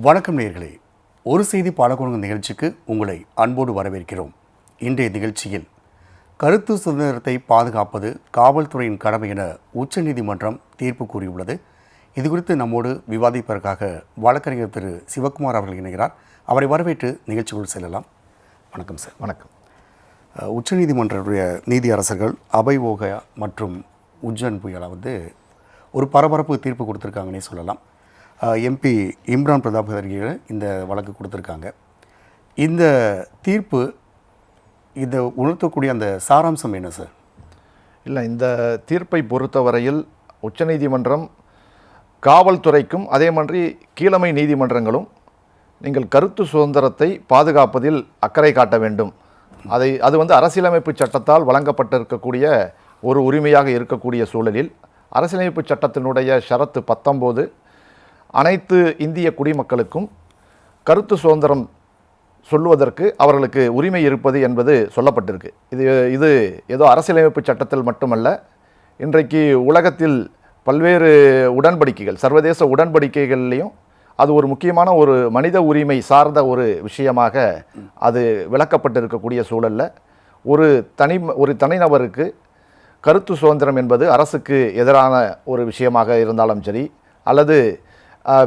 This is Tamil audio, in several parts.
வணக்கம் நேயர்களே ஒரு செய்தி பாலகுரங்கு நிகழ்ச்சிக்கு உங்களை அன்போடு வரவேற்கிறோம். இன்றைய நிகழ்ச்சியில் கருத்து சுதந்திரத்தை பாதுகாப்பது காவல்துறையின் கடமை என உச்சநீதிமன்றம் தீர்ப்பு கூறியுள்ளது. இது குறித்து நம்மோடு விவாதிப்பதற்காக வழக்கறிஞர் திரு. சிவகுமார் அவர்கள் இணைகிறார். அவரை வரவேற்று நிகழ்ச்சிக்குள் செல்லலாம். வணக்கம் சார். வணக்கம். உச்சநீதிமன்றத்துடைய நீதி அரசர்கள் அபய் ஓகயா மற்றும் உஜ்ஜன் புயலா வந்து ஒரு பரபரப்பு தீர்ப்பு கொடுத்துருக்காங்கன்னே சொல்லலாம். எம்பி இம்ரான் பிரதாப் ஹர்கியில் இந்த வழக்கு கொடுத்துருக்காங்க. இந்த தீர்ப்பு இதை உணர்த்தக்கூடிய அந்த சாராம்சம் என்ன சார்? இல்லை இந்த தீர்ப்பை பொறுத்தவரையில் உச்சநீதிமன்றம் காவல்துறைக்கும் அதே மாதிரி கீழமை நீதிமன்றங்களும் நீங்கள் கருத்து சுதந்திரத்தை பாதுகாப்பதில் அக்கறை காட்ட வேண்டும். அதை அது வந்து அரசியலமைப்பு சட்டத்தால் வழங்கப்பட்டிருக்கக்கூடிய ஒரு உரிமையாக இருக்கக்கூடிய சூழலில் அரசியலமைப்பு சட்டத்தினுடைய ஷரத்து பத்தொம்போது அனைத்து இந்திய குடிமக்களுக்கும் கருத்து சுதந்திரம் சொல்லுவதற்கு அவர்களுக்கு உரிமை இருப்பது என்பது சொல்லப்பட்டிருக்கு. இது இது ஏதோ அரசியலமைப்பு சட்டத்தில் மட்டுமல்ல இன்றைக்கு உலகத்தில் பல்வேறு உடன்படிக்கைகள் சர்வதேச உடன்படிக்கைகள்லையும் அது ஒரு முக்கியமான ஒரு மனித உரிமை சார்ந்த ஒரு விஷயமாக அது விளக்கப்பட்டிருக்கக்கூடிய சூழல்ல. ஒரு தனி ஒரு தனிநபருக்கு கருத்து சுதந்திரம் என்பது அரசுக்கு எதிரான ஒரு விஷயமாக இருந்தாலும் சரி அல்லது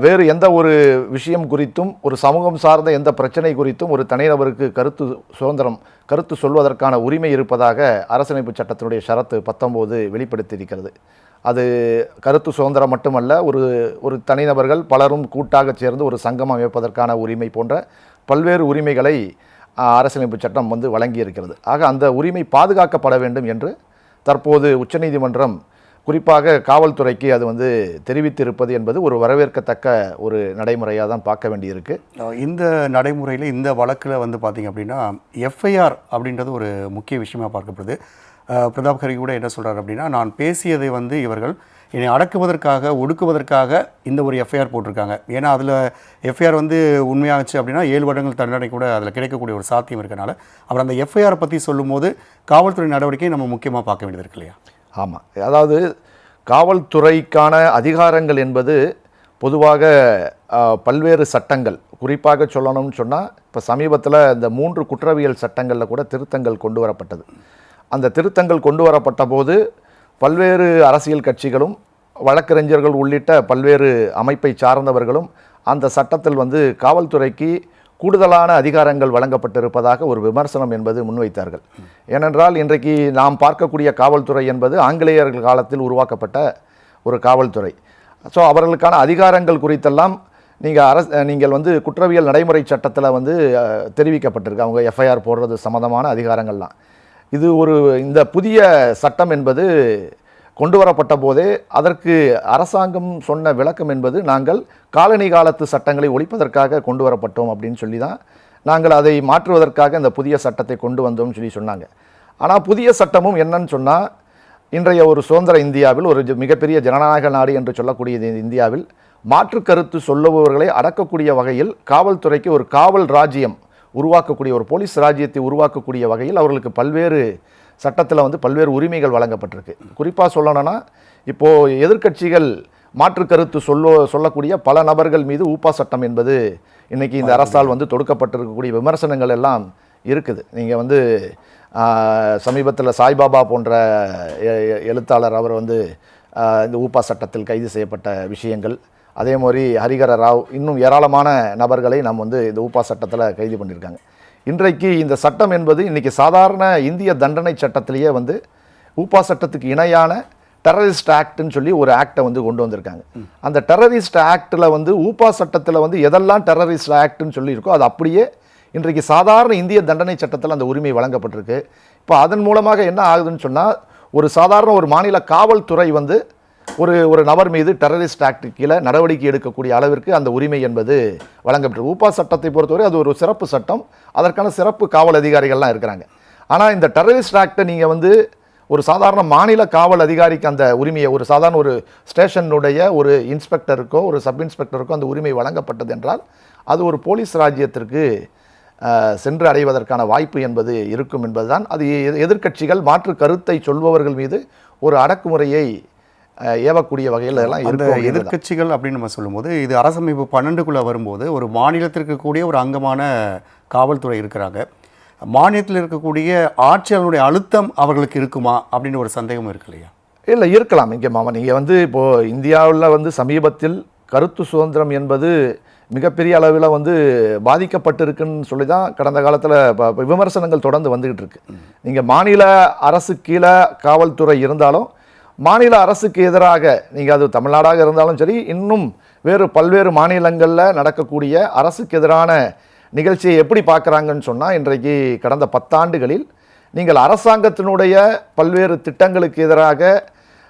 வேறு எந்த ஒரு விஷயம் குறித்தும் ஒரு சமூகம் சார்ந்த எந்த பிரச்சனை குறித்தும் ஒரு தனிநபருக்கு கருத்து சுதந்திரம் கருத்து சொல்வதற்கான உரிமை இருப்பதாக அரசமைப்பு சட்டத்தினுடைய ஷரத்து பத்தொம்போது வெளிப்படுத்தியிருக்கிறது. அது கருத்து சுதந்திரம் மட்டுமல்ல ஒரு ஒரு தனிநபர்கள் பலரும் கூட்டாக சேர்ந்து ஒரு சங்கம் அமைப்பதற்கான உரிமை போன்ற பல்வேறு உரிமைகளை அரசமைப்பு சட்டம் வந்து வழங்கியிருக்கிறது. ஆக அந்த உரிமை பாதுகாக்கப்பட வேண்டும் என்று தற்போது உச்சநீதிமன்றம் குறிப்பாக காவல்துறைக்கு அது வந்து தெரிவித்திருப்பது என்பது ஒரு வரவேற்கத்தக்க ஒரு நடைமுறையாக தான் பார்க்க வேண்டியிருக்கு. இந்த நடைமுறையில் இந்த வழக்கில் வந்து பார்த்தீங்க அப்படின்னா எஃப்ஐஆர் அப்படின்றது ஒரு முக்கிய விஷயமாக பார்க்கப்படுது. பிரதாப் ஹரி கூட என்ன சொல்கிறார் அப்படின்னா நான் பேசியதை வந்து இவர்கள் என்னை அடக்குவதற்காக ஒடுக்குவதற்காக இந்த ஒரு எஃப்ஐஆர் போட்டிருக்காங்க. ஏன்னா அதில் எஃப்ஐஆர் வந்து உண்மையாச்சு அப்படின்னா ஏழு வருடங்கள் தண்டனை கூட அதில் கிடைக்கக்கூடிய ஒரு சாத்தியம் இருக்கனால அவர் அந்த எஃப்ஐஆர் பற்றி சொல்லும்போது காவல்துறை நடவடிக்கையை நம்ம முக்கியமாக பார்க்க வேண்டியது இருக்கு இல்லையா? ஆமாம் அதாவது காவல்துறைக்கான அதிகாரங்கள் என்பது பொதுவாக பல்வேறு சட்டங்கள். குறிப்பாக சொல்லணும்னு சொன்னால் இப்போ சமீபத்தில் இந்த மூன்று குற்றவியல் சட்டங்களில் கூட திருத்தங்கள் கொண்டு வரப்பட்டது. அந்த திருத்தங்கள் கொண்டு வரப்பட்ட போது பல்வேறு அரசியல் கட்சிகளும் வழக்கறிஞர்கள் உள்ளிட்ட பல்வேறு அமைப்பை சார்ந்தவர்களும் அந்த சட்டத்தில் வந்து காவல்துறைக்கு கூடுதலான அதிகாரங்கள் வழங்கப்பட்டிருப்பதாக ஒரு விமர்சனம் என்பது முன்வைத்தார்கள். ஏனென்றால் இன்றைக்கு நாம் பார்க்கக்கூடிய காவல்துறை என்பது ஆங்கிலேயர்கள் காலத்தில் உருவாக்கப்பட்ட ஒரு காவல்துறை. ஸோ அவர்களுக்கான அதிகாரங்கள் குறித்தெல்லாம் நீங்கள் அரசு நீங்கள் வந்து குற்றவியல் நடைமுறை சட்டத்தில் வந்து தெரிவிக்கப்பட்டிருக்கு. அவங்க எஃப்ஐஆர் போடுறது சம்மந்தமான அதிகாரங்கள்லாம். இது ஒரு இந்த புதிய சட்டம் என்பது கொண்டு வரப்பட்ட போதே அதற்கு அரசாங்கம் சொன்ன விளக்கம் என்பது நாங்கள் காலனி காலத்து சட்டங்களை ஒழிப்பதற்காக கொண்டு வரப்பட்டோம் அப்படின்னு சொல்லி தான் நாங்கள் அதை மாற்றுவதற்காக இந்த புதிய சட்டத்தை கொண்டு வந்தோம்னு சொல்லி சொன்னாங்க. ஆனால் புதிய சட்டமும் என்னன்னு சொன்னால் இன்றைய ஒரு சுதந்திர இந்தியாவில் ஒரு மிகப்பெரிய ஜனநாயக நாடு என்று சொல்லக்கூடிய இந்த இந்தியாவில் மாற்று கருத்து சொல்லுபவர்களை அடக்கக்கூடிய வகையில் காவல்துறைக்கு ஒரு காவல் ராஜ்யம் உருவாக்கக்கூடிய ஒரு போலீஸ் ராஜ்யத்தை உருவாக்கக்கூடிய வகையில் அவர்களுக்கு பல்வேறு சட்டத்தில் வந்து பல்வேறு உரிமைகள் வழங்கப்பட்டிருக்கு. குறிப்பாக சொல்லணும்னா இப்போது எதிர்க்கட்சிகள் மாற்று கருத்து சொல்ல சொல்லக்கூடிய பல நபர்கள் மீது ஊப்பா சட்டம் என்பது இன்றைக்கி இந்த அரசால் வந்து தொடுக்கப்பட்டிருக்கக்கூடிய விமர்சனங்கள் எல்லாம் இருக்குது. நீங்கள் வந்து சமீபத்தில் சாய்பாபா போன்ற எ- எழுத்தாளர் அவர் வந்து இந்த ஊப்பா சட்டத்தில் கைது செய்யப்பட்ட விஷயங்கள். அதே மாதிரி ஹரிகர ராவ் இன்னும் ஏராளமான நபர்களை நாம் வந்து இந்த ஊப்பா சட்டத்தில் கைது பண்ணியிருக்காங்க. இன்றைக்கு இந்த சட்டம் என்பது இன்னைக்கு சாதாரண இந்திய தண்டனை சட்டத்திலேயே வந்து ஊப்பா சட்டத்துக்கு இணையான டெரரிஸ்ட் ஆக்ட்னு சொல்லி ஒரு ஆக்டை வந்து கொண்டு வந்திருக்காங்க. அந்த டெரரிஸ்ட் ஆக்டில் வந்து ஊப்பா சட்டத்தில் வந்து எதெல்லாம் டெரரிஸ்ட் ஆக்ட்னு சொல்லியிருக்கோ அது அப்படியே இன்றைக்கு சாதாரண இந்திய தண்டனை சட்டத்தில் அந்த உரிமை வழங்கப்பட்டிருக்கு. இப்போ அதன் மூலமாக என்ன ஆகுதுன்னு சொன்னால் ஒரு சாதாரண ஒரு மாநில காவல்துறை வந்து ஒரு ஒரு நபர் மீது டெரரிஸ்ட் ஆக்ட் கீழே நடவடிக்கை எடுக்கக்கூடிய அளவிற்கு அந்த உரிமை என்பது வழங்கப்பட்டது உபா சட்டத்தை பொறுத்தவரை அது ஒரு சிறப்பு சட்டம். அதற்கான சிறப்பு காவல் அதிகாரிகள்லாம் இருக்கிறாங்க. ஆனால் இந்த டெரரிஸ்ட் ஆக்டை நீங்கள் வந்து ஒரு சாதாரண மாநில காவல் அதிகாரிக்கு அந்த உரிமையை ஒரு சாதாரண ஒரு ஸ்டேஷனுடைய ஒரு இன்ஸ்பெக்டருக்கோ ஒரு சப் இன்ஸ்பெக்டருக்கோ அந்த உரிமை வழங்கப்பட்டது என்றால் அது ஒரு போலீஸ் ராஜ்யத்திற்கு சென்று அடைவதற்கான வாய்ப்பு என்பது இருக்கும் என்பதுதான். அது எதிர்க்கட்சிகள் மாற்று கருத்தை சொல்பவர்கள் மீது ஒரு அடக்குமுறையை ஏவக்கூடிய வகையில் எல்லாம் அந்த. எதிர்க்கட்சிகள் அப்படின்னு நம்ம சொல்லும்போது இது அரசமைப்பு பன்னெண்டுக்குள்ளே வரும்போது ஒரு மாநிலத்திற்கு இருக்கக்கூடிய ஒரு அங்கமான காவல்துறை இருக்கிறாங்க. மாநிலத்தில் இருக்கக்கூடிய ஆட்சியாளருடைய அழுத்தம் அவர்களுக்கு இருக்குமா அப்படின்னு ஒரு சந்தேகம் இருக்கு இல்லையா? இல்லை இருக்கலாம். இங்கே மாமா நீங்கள் வந்து இப்போது இந்தியாவில் வந்து சமீபத்தில் கருத்து சுதந்திரம் என்பது மிகப்பெரிய அளவில் வந்து பாதிக்கப்பட்டிருக்குன்னு சொல்லி தான் கடந்த காலத்தில் விமர்சனங்கள் தொடர்ந்து வந்துகிட்டு இருக்கு. நீங்கள் மாநில அரசு கீழே காவல்துறை இருந்தாலும் மாநில அரசுக்கு எதிராக நீங்கள் அது தமிழ்நாடாக இருந்தாலும் சரி இன்னும் வேறு பல்வேறு மாநிலங்களில் நடக்கக்கூடிய அரசுக்கு எதிரான நிகழ்ச்சியை எப்படி பார்க்குறாங்கன்னு சொன்னால் இன்றைக்கு கடந்த பத்தாண்டுகளில் நீங்கள் அரசாங்கத்தினுடைய பல்வேறு திட்டங்களுக்கு எதிராக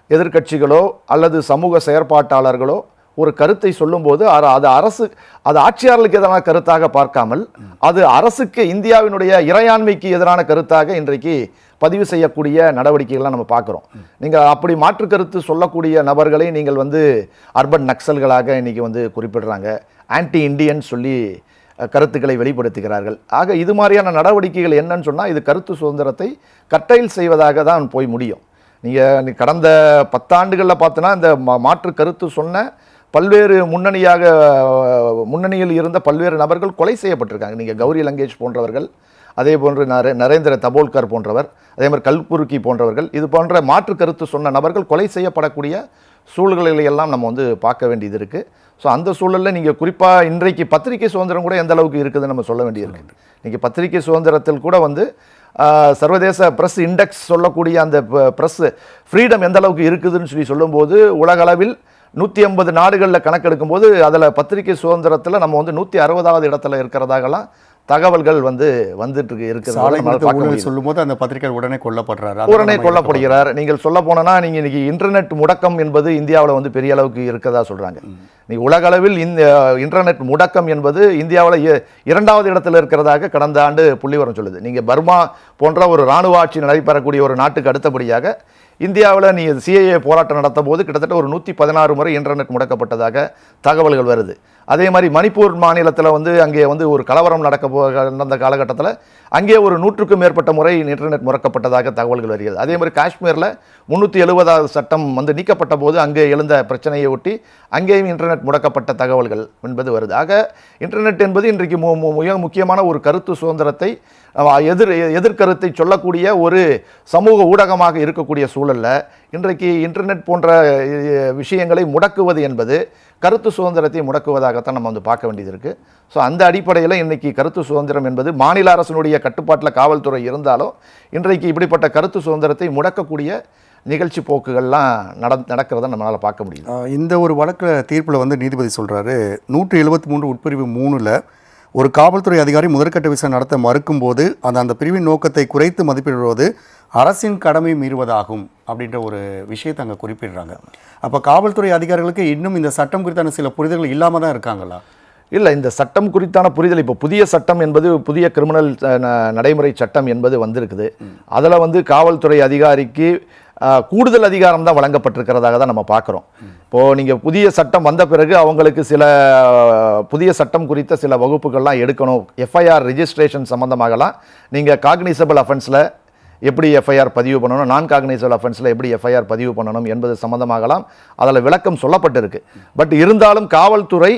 எதிர்க்கட்சிகளோ அல்லது சமூக செயற்பாட்டாளர்களோ ஒரு கருத்தை சொல்லும்போது அது அது அரசு அது ஆட்சியாளர்களுக்கு எதிரான கருத்தாக பார்க்காமல் அது அரசுக்கு இந்தியாவினுடைய இறையாண்மைக்கு எதிரான கருத்தாக இன்றைக்கு பதிவு செய்யக்கூடிய நடவடிக்கைகள்லாம் நம்ம பார்க்குறோம். நீங்கள் அப்படி மாற்று கருத்து சொல்லக்கூடிய நபர்களை நீங்கள் வந்து அர்பன் நக்சல்களாக இன்றைக்கி வந்து குறிப்பிடுறாங்க. ஆன்டி இண்டியன் சொல்லி கருத்துக்களை வெளிப்படுத்துகிறார்கள். ஆக இது மாதிரியான நடவடிக்கைகள் என்னன்னு சொன்னால் இது கருத்து சுதந்திரத்தை கட்டையில் செய்வதாக தான் போய் முடியும். நீங்கள் கடந்த பத்தாண்டுகளில் பார்த்தோன்னா இந்த மா- மாற்று கருத்து சொன்ன பல்வேறு முன்னணியாக முன்னணியில் இருந்த பல்வேறு நபர்கள் கொலை செய்யப்பட்டிருக்காங்க. நீங்கள் கௌரி லங்கேஷ் போன்றவர்கள் அதே போன்று நரே நரேந்திர தபோல்கர் போன்றவர் அதே மாதிரி கல்புருக்கி போன்றவர்கள் இது போன்ற மாற்று கருத்து சொன்ன நபர்கள் கொலை செய்யப்படக்கூடிய சூழ்நிலைகளை எல்லாம் நம்ம வந்து பார்க்க வேண்டியது இருக்குது ஸோ அந்த சூழலில் நீங்கள் குறிப்பாக இன்றைக்கு பத்திரிகை சுதந்திரம் கூட எந்த அளவுக்கு இருக்குதுன்னு நம்ம சொல்ல வேண்டியிருக்கு இன்றைக்கி பத்திரிகை சுதந்திரத்தில் கூட வந்து சர்வதேச ப்ரெஸ் இண்டெக்ஸ் சொல்லக்கூடிய அந்த ப்ரெஸ் ஃப்ரீடம் எந்த அளவுக்கு இருக்குதுன்னு சொல்லி சொல்லும்போது உலகளவில் நூற்றி ஐம்பது நாடுகளில் கணக்கெடுக்கும்போது அதில் பத்திரிகை சுதந்திரத்தில் நம்ம வந்து நூற்றி அறுபதாவது இடத்துல இருக்கிறதாகலாம் தகவல்கள் வந்து வந்துட்டு இருக்கு இருக்கிறது சாலை நம்மளால மருத்துவ பார்க்க ஊழல் முடியுது. சொல்லும்போது அந்த பத்திரிகை உடனே கொல்லப்படுறாரு. உடனே கொல்லப்படுகிறார். நீங்கள் சொல்ல போனோன்னா நீங்கள் இன்னைக்கு இன்டர்நெட் முடக்கம் என்பது இந்தியாவில் வந்து பெரிய அளவுக்கு இருக்கதா சொல்றாங்க. நீ உலகளவில் இந்த இன்டர்நெட் முடக்கம் என்பது இந்தியாவில் இரண்டாவது இடத்தில் இருக்கிறதாக கடந்த ஆண்டு புள்ளிவரம் சொல்லுது. நீங்கள் பர்மா போன்ற ஒரு இராணுவ ஆட்சி நடைபெறக்கூடிய ஒரு நாட்டுக்கு அடுத்தபடியாக இந்தியாவில் நீ சிஏஏ போராட்டம் நடத்தும் போது கிட்டத்தட்ட ஒரு நூற்றி பதினாறு முறை இன்டர்நெட் முடக்கப்பட்டதாக தகவல்கள் வருது. அதே மாதிரி மணிப்பூர் மாநிலத்தில் வந்து அங்கே வந்து ஒரு கலவரம் நடக்க போ நடந்த காலகட்டத்தில் அங்கே ஒரு நூற்றுக்கும் மேற்பட்ட முறை இன்டர்நெட் முடக்கப்பட்டதாக தகவல்கள் வருகிறது. அதே மாதிரி காஷ்மீரில் முந்நூற்றி எழுபதாவது சட்டம் வந்து நீக்கப்பட்ட போது அங்கே எழுந்த பிரச்சனையை ஒட்டி அங்கேயும் இன்டர்நெட் முடக்கப்பட்ட தகவல்கள் என்பது வருது. ஆக இன்டர்நெட் என்பது இன்றைக்கு மு- மிக முக்கியமான ஒரு கருத்து சுதந்திரத்தை எதிர் எதிர்கருத்தை சொல்லக்கூடிய ஒரு சமூக ஊடகமாக இருக்கக்கூடிய சூழலில் இன்றைக்கு இன்டர்நெட் போன்ற விஷயங்களை முடக்குவது என்பது கருத்து சுதந்திரத்தை முடக்குவதாகத்தான் நம்ம வந்து பார்க்க வேண்டியது இருக்குது ஸோ அந்த அடிப்படையில் இன்றைக்கி கருத்து சுதந்திரம் என்பது மாநில அரசினுடைய கட்டுப்பாட்டில் காவல்துறை இருந்தாலும் இன்றைக்கு இப்படிப்பட்ட கருத்து சுதந்திரத்தை முடக்கக்கூடிய நிகழ்ச்சி போக்குகள்லாம் நட நடக்கிறத நம்மளால் பார்க்க முடியுது. ஆஹ் இந்த ஒரு வழக்கில் தீர்ப்பில் வந்து நீதிபதி சொல்கிறாரு நூற்றி எழுபத்தி மூன்று உட்பிரிவு மூணில் ஒரு காவல்துறை அதிகாரி முதற்கட்ட விசாரணை நடத்த மறுக்கும்போது அந்த அந்த பிரிவின் நோக்கத்தை குறைத்து மதிப்பிடுவது அரசின் கடமை மீறுவதாகும் அப்படின்ற ஒரு விஷயத்தை அங்கே குறிப்பிடுறாங்க. அப்போ காவல்துறை அதிகாரிகளுக்கு இன்னும் இந்த சட்டம் குறித்தான சில புரிதல்கள் இல்லாமல் தான் இருக்காங்களா? இல்லை இந்த சட்டம் குறித்தான புரிதல் இப்போ புதிய சட்டம் என்பது புதிய கிரிமினல் நடைமுறை சட்டம் என்பது வந்திருக்குது. அதில் வந்து காவல்துறை அதிகாரிக்கு கூடுதல் அதிகாரம் தான் வழங்கப்பட்டிருக்கிறதாக தான் நம்ம பார்க்குறோம். இப்போது நீங்கள் புதிய சட்டம் வந்த பிறகு அவங்களுக்கு சில புதிய சட்டம் குறித்த சில வகுப்புகள்லாம் எடுக்கணும். எஃப்ஐஆர் ரிஜிஸ்ட்ரேஷன் சம்மந்தமாகலாம் நீங்கள் காக்னிசபிள் அஃபென்ஸில் எப்படி எஃப்ஐஆர் பதிவு பண்ணணும் நான் காக்னைசபிள் அஃபென்ஸில் எப்படி எஃப்ஐஆர் பதிவு பண்ணணும் என்பது சம்மந்தமாகலாம் அதில் விளக்கம் சொல்லப்பட்டிருக்கு. பட் இருந்தாலும் காவல்துறை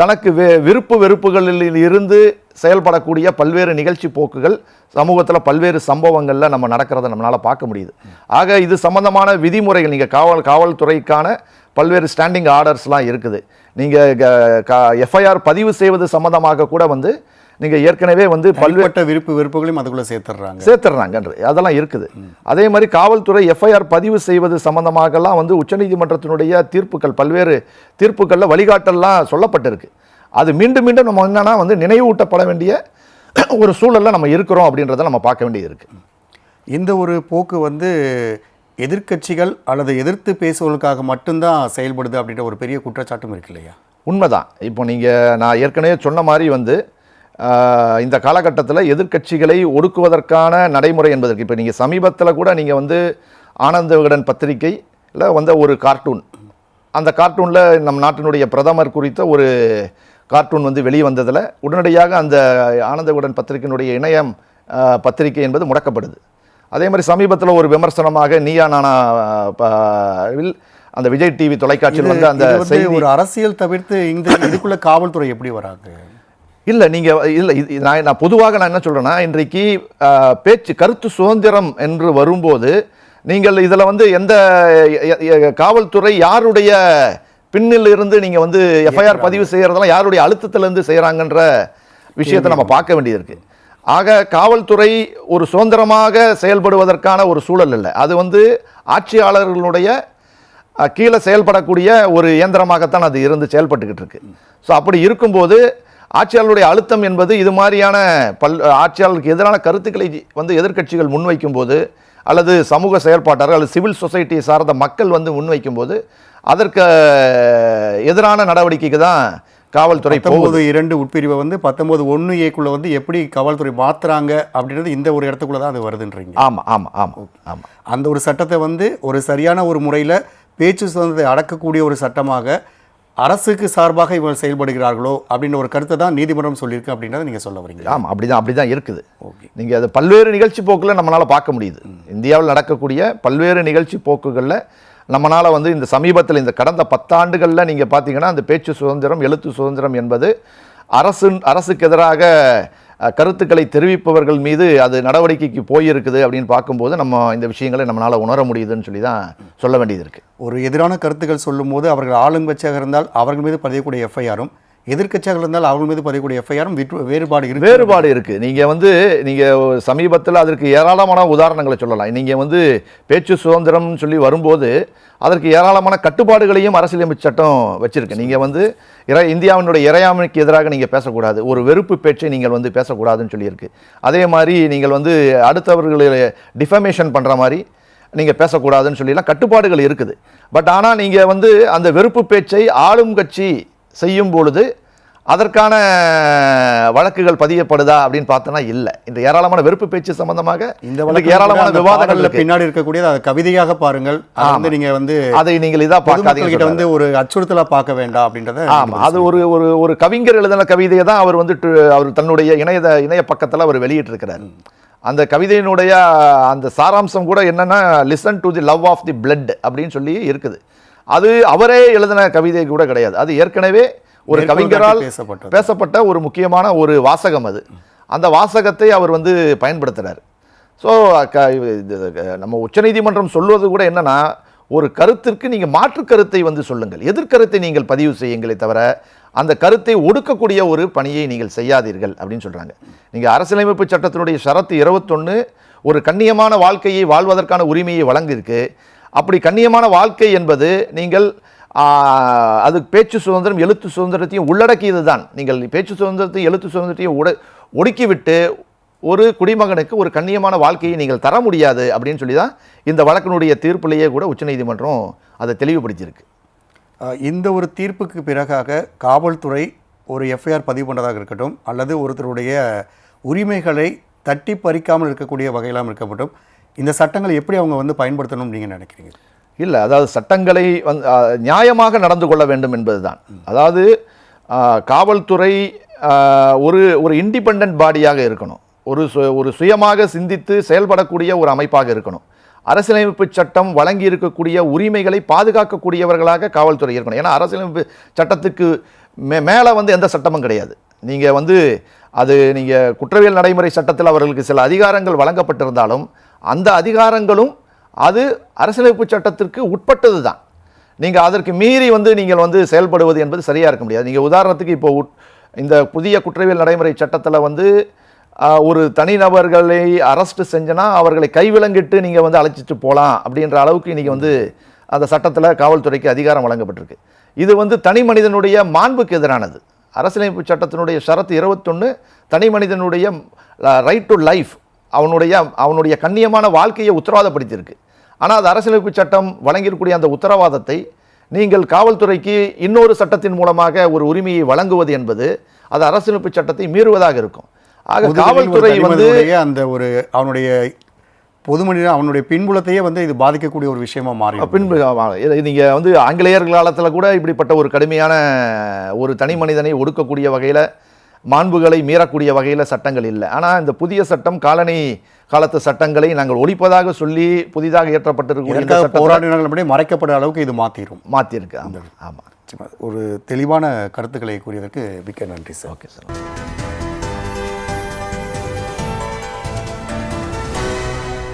தனக்கு வே விருப்பு வெறுப்புகளில் இருந்து செயல்படக்கூடிய பல்வேறு நிகழ்ச்சி போக்குகள் சமூகத்தில் பல்வேறு சம்பவங்களில் நம்ம நடக்கிறத நம்மளால் பார்க்க முடியுது. ஆக இது சம்பந்தமான விதிமுறைகள் நீங்கள் காவல் காவல்துறைக்கான பல்வேறு ஸ்டாண்டிங் ஆர்டர்ஸ்லாம் இருக்குது. நீங்கள் எஃப்ஐஆர் பதிவு செய்வது சம்மந்தமாக கூட வந்து நீங்கள் ஏற்கனவே வந்து பல்வேறு பல்வேட்ட விருப்பு வெறுப்புகளையும் அதுக்குள்ளே சேர்த்துடுறாங்க. சேர்த்துறாங்கன்ற அதெல்லாம் இருக்குது. அதே மாதிரி காவல்துறை எஃப்ஐஆர் பதிவு செய்வது சம்பந்தமாகலாம் வந்து உச்சநீதிமன்றத்தினுடைய தீர்ப்புகள் பல்வேறு தீர்ப்புகளில் வழிகாட்டல்லாம் சொல்லப்பட்டிருக்கு. அது மீண்டும் மீண்டும் நம்ம என்னன்னா வந்து நினைவூட்டப்பட வேண்டிய ஒரு சூழல்ல நம்ம இருக்கிறோம் அப்படின்றத நம்ம பார்க்க வேண்டியது இருக்கு. இந்த ஒரு போக்கு வந்து எதிர்க்கட்சிகள் அல்லது எதிர்த்து பேசுவதற்காக மட்டும்தான் செயல்படுது அப்படின்ற ஒரு பெரிய குற்றச்சாட்டும் இருக்கு இல்லையா? உண்மைதான். இப்போ நீங்கள் நான் ஏற்கனவே சொன்ன மாதிரி வந்து இந்த காலகட்டத்தில் எதிர்க்கட்சிகளை ஒடுக்குவதற்கான நடைமுறை என்பதற்கு. இப்போ நீங்கள் சமீபத்தில் கூட நீங்கள் வந்து ஆனந்த விகடன் பத்திரிகையில் வந்த ஒரு கார்ட்டூன். அந்த கார்ட்டூனில் நம் நாட்டினுடைய பிரதமர் குறித்த ஒரு கார்ட்டூன் வந்து வெளிவந்ததில். உடனடியாக அந்த ஆனந்த விகடன் பத்திரிகையினுடைய இணையம் பத்திரிகை என்பது முடக்கப்படுது. அதே மாதிரி சமீபத்தில் ஒரு விமர்சனமாக நீயா நானா அந்த விஜய் டிவி தொலைக்காட்சியில் வந்து அந்த செய்தி. ஒரு அரசியல் தவிர்த்து இந்த இதுக்குள்ள காவல்துறை எப்படி வராங்க? இல்லை நீங்கள் இல்லை இது நான் நான் பொதுவாக நான் என்ன சொல்கிறேன்னா இன்றைக்கு பேச்சு கருத்து சுதந்திரம் என்று வரும்போது நீங்கள் இதில் வந்து எந்த காவல்துறை யாருடைய பின்னில் இருந்து நீங்கள் வந்து எஃப்ஐஆர் பதிவு செய்கிறதெல்லாம் யாருடைய அழுத்தத்திலிருந்து செய்கிறாங்கன்ற விஷயத்தை நம்ம பார்க்க வேண்டியது இருக்கு. ஆக காவல்துறை ஒரு சுதந்திரமாக செயல்படுவதற்கான ஒரு சூழல் இல்லை. அது வந்து ஆட்சியாளர்களுடைய கீழே செயல்படக்கூடிய ஒரு இயந்திரமாகத்தான் அது இருந்து செயல்பட்டுக்கிட்டு இருக்கு. ஸோ அப்படி இருக்கும்போது ஆட்சியாளருடைய அழுத்தம் என்பது இது மாதிரியான பல் ஆட்சியாளருக்கு எதிரான கருத்துக்களை வந்து எதிர்க்கட்சிகள் முன்வைக்கும் போது அல்லது சமூக செயல்பாட்டாளர்கள் அல்லது சிவில் சொசைட்டியை சார்ந்த மக்கள் வந்து முன்வைக்கும் போது அதற்கு எதிரான நடவடிக்கைக்கு தான் காவல்துறை போகுது. இரண்டு உட்பிரிவை வந்து பத்தொன்பது ஒன்று ஏக்குள்ள வந்து எப்படி காவல்துறை மாத்துறாங்க அப்படின்றது இந்த ஒரு இடத்துக்குள்ள தான் அது வருதுன்றீங்க. ஆமாம் ஆமாம் ஆமாம் ஆமாம் அந்த ஒரு சட்டத்தை வந்து ஒரு சரியான ஒரு முறையில் பேச்சு சுதந்திரத்தை அடக்கக்கூடிய ஒரு சட்டமாக அரசுக்கு சார்பாக இவங்க செயல்படுகிறார்களோ அப்படின்ற ஒரு கருத்தை தான் நீதிமன்றம் சொல்லியிருக்கு அப்படின்றத நீங்கள் சொல்ல வரீங்க. ஆமாம் அப்படிதான் அப்படிதான் இருக்குது. ஓகே. நீங்கள் அது பல்வேறு நிகழ்ச்சி போக்கில் நம்மளால் பார்க்க முடியுது. இந்தியாவில் நடக்கக்கூடிய பல்வேறு நிகழ்ச்சி போக்குகளில் நம்மளால் வந்து இந்த சமீபத்தில் இந்த கடந்த பத்தாண்டுகளில் நீங்கள் பார்த்தீங்கன்னா அந்த பேச்சு சுதந்திரம் எழுத்து சுதந்திரம் என்பது அரசு அரசுக்கு எதிராக கருத்துக்களை தெரிவிப்பவர்கள் மீது அது நடவடிக்கைக்கு போயிருக்குது அப்படின்னு பார்க்கும்போது நம்ம இந்த விஷயங்களை நம்மளால் உணர முடியுதுன்னு சொல்லி தான் சொல்ல வேண்டியது இருக்குது ஒரு எதிரான கருத்துக்கள் சொல்லும்போது அவர்கள் ஆளுங்கட்சியாக இருந்தால் அவர்கள் மீது பதியக்கூடிய எஃப்ஐஆரும் எதிர்கட்சியாக இருந்தால் அவர்கள் மீது பதியக்கூடிய எஃப்ஐஆரும் வேறுபாடு இருக்கு. வேறுபாடு இருக்குது நீங்கள் வந்து நீங்கள் சமீபத்தில் அதற்கு ஏராளமான உதாரணங்களை சொல்லலாம். நீங்கள் வந்து பேச்சு சுதந்திரம்னு சொல்லி வரும்போது அதற்கு ஏராளமான கட்டுப்பாடுகளையும் அரசியலமைப்பு சட்டம் வச்சுருக்கு. நீங்கள் வந்து இறை இந்தியாவினுடைய இறையாமைக்கு எதிராக நீங்கள் பேசக்கூடாது. ஒரு வெறுப்பு பேச்சை நீங்கள் வந்து பேசக்கூடாதுன்னு சொல்லியிருக்கு. அதே மாதிரி நீங்கள் வந்து அடுத்தவர்களை டிஃபமேஷன் பண்ணுற மாதிரி நீங்கள் பேசக்கூடாதுன்னு சொல்லிலாம் கட்டுப்பாடுகள் இருக்குது. பட் ஆனால் நீங்கள் வந்து அந்த வெறுப்பு பேச்சை ஆளும் கட்சி செய்யும் பொழுது அதற்கான வழக்குகள் பதியப்படுதா அப்படின்னு பார்த்தோன்னா இல்லை. இந்த ஏராளமான வெறுப்பு பேச்சு சம்பந்தமாக இந்த வழக்கு ஏராளமான அந்த விவாதங்கள் பாடல்ல இருக்கு. பின்னாடி இருக்கக்கூடியது அதை கவிதையாக பாருங்கள். வந்து நீங்க வந்து அதை நீங்கள் இதா பொதுமக்கள் பார்க்காதீங்க கிட்ட வந்து ஒரு அச்சுறுத்தலா பார்க்க வேண்டாம் அப்படின்றத ஆமா. அது ஒரு ஒரு ஒரு கவிஞர் எழுதின கவிதையை தான் அவர் வந்து அவர் தன்னுடைய இணைய இணைய பக்கத்தில் அவர் வெளியிட்டிருக்கிறார். அந்த கவிதையினுடைய அந்த சாராம்சம் கூட என்னன்னா listen to the love of the blood அப்படின்னு சொல்லி இருக்குது. அது அவரே எழுதின கவிதை கூட கிடையாது. அது ஏற்கனவே ஒரு கவிஞரால். பேசப்பட்ட ஒரு முக்கியமான ஒரு வாசகம் அது. அந்த வாசகத்தை அவர் வந்து பயன்படுத்துறார். ஸோ நம்ம உச்சநீதிமன்றம் சொல்வது கூட என்னன்னா ஒரு கருத்திற்கு நீங்கள் மாற்று கருத்தை வந்து சொல்லுங்கள். எதிர்கருத்தை நீங்கள் பதிவு செய்யுங்களே தவிர அந்த கருத்தை ஒடுக்கக்கூடிய ஒரு பணியை நீங்கள் செய்யாதீர்கள் அப்படின்னு சொல்றாங்க. நீங்கள் அரசியலமைப்பு சட்டத்தினுடைய ஷரத்து இருபத்தொன்று ஒரு கண்ணியமான வாழ்க்கையை வாழ்வதற்கான உரிமையை வழங்கியிருக்கு. அப்படி கண்ணியமான வாழ்க்கை என்பது நீங்கள் அது பேச்சு சுதந்திரம் எழுத்து சுதந்திரத்தையும் உள்ளடக்கியது தான் நீங்கள் பேச்சு சுதந்திரத்தையும் எழுத்து சுதந்திரத்தையும் உட ஒடுக்கிவிட்டு ஒரு குடிமகனுக்கு ஒரு கண்ணியமான வாழ்க்கையை நீங்கள் தர முடியாது அப்படின்னு சொல்லி தான் இந்த வழக்கினுடைய தீர்ப்பிலேயே கூட உச்சநீதிமன்றம் அதை தெளிவுபடுத்தியிருக்கு. இந்த ஒரு தீர்ப்புக்கு பிறகாக காவல்துறை ஒரு எஃப்ஐஆர் பதிவு பண்ணதாக இருக்கட்டும் அல்லது ஒருத்தருடைய உரிமைகளை தட்டி பறிக்காமல் இருக்கக்கூடிய வகையிலாம் இருக்கட்டும் இந்த சட்டங்களை எப்படி அவங்க வந்து பயன்படுத்தணும்னு நீங்கள் நினைக்கிறீங்க? இல்லை அதாவது சட்டங்களை வந்து ஆ, நியாயமாக நடந்து கொள்ள வேண்டும் என்பதுதான். அதாவது ஆ, காவல்துறை ஒரு ஒரு இண்டிபெண்ட் பாடியாக இருக்கணும். ஒரு சு- ஒரு சுயமாக சிந்தித்து செயல்படக்கூடிய ஒரு அமைப்பாக இருக்கணும். அரசியலமைப்பு சட்டம் வழங்கி இருக்கக்கூடிய உரிமைகளை பாதுகாக்கக்கூடியவர்களாக காவல்துறை இருக்கணும். ஏன்னா அரசியலமைப்பு சட்டத்துக்கு மே மேலே வந்து எந்த சட்டமும் கிடையாது. நீங்கள் வந்து அது நீங்கள் குற்றவியல் நடைமுறை சட்டத்தில் அவர்களுக்கு சில அதிகாரங்கள் வழங்கப்பட்டிருந்தாலும் அந்த அதிகாரங்களும் அது அரசியலமைப்பு சட்டத்திற்கு உட்பட்டது தான் நீங்கள் அதற்கு மீறி வந்து நீங்கள் வந்து செயல்படுவது என்பது சரியாக இருக்க முடியாது. நீங்கள் உதாரணத்துக்கு இப்போ உட்- இந்த புதிய குற்றவியல் நடைமுறை சட்டத்தில் வந்து ஒரு தனிநபர்களை அரெஸ்ட் செஞ்சனா அவர்களை கைவிலங்கிட்டு நீங்கள் வந்து அழைச்சிட்டு போகலாம் அப்படின்ற அளவுக்கு இன்றைக்கி வந்து அந்த சட்டத்தில் காவல்துறைக்கு அதிகாரம் வழங்கப்பட்டிருக்கு. இது வந்து தனி மனிதனுடைய மாண்புக்கு எதிரானது. அரசியலமைப்பு சட்டத்தினுடைய ஷரத்து இருபத்தொன்று தனி மனிதனுடைய ரைட் டு லைஃப் அவனுடைய அவனுடைய கண்ணியமான வாழ்க்கையை உத்தரவாதப்படுத்தியிருக்கு. ஆனால் அது அரசியலமைப்பு சட்டம் வழங்கியிருக்கக்கூடிய அந்த உத்தரவாதத்தை நீங்கள் காவல்துறைக்கு இன்னொரு சட்டத்தின் மூலமாக ஒரு உரிமையை வழங்குவது என்பது அது அரசியலமைப்பு சட்டத்தை மீறுவதாக இருக்கும். ஆக காவல்துறை வந்து அந்த ஒரு அவனுடைய பொது மனிதன் அவனுடைய பின்புலத்தையே வந்து இது பாதிக்கக்கூடிய ஒரு விஷயமா மாறி பின்பு நீங்கள் வந்து ஆங்கிலேயர் காலத்தில் கூட இப்படிப்பட்ட ஒரு கடுமையான ஒரு தனி மனிதனை ஒடுக்கக்கூடிய வகையில் மாண்புகளை மீறக்கூடிய வகையில் சட்டங்கள் இல்லை. ஆனால் இந்த புதிய சட்டம் காலனி காலத்து சட்டங்களை நாங்கள் ஒழிப்பதாக சொல்லி புதிதாக சட்டத்தை போராடினார்கள் அப்படியே மறைக்கப்பட அளவுக்கு இது மாற்றிடும் மாற்றிருக்கு ஆமாம் ஆமாம் ஒரு தெளிவான கருத்துக்களை கூறியதற்கு மிக்க நன்றி சார். Okay sir.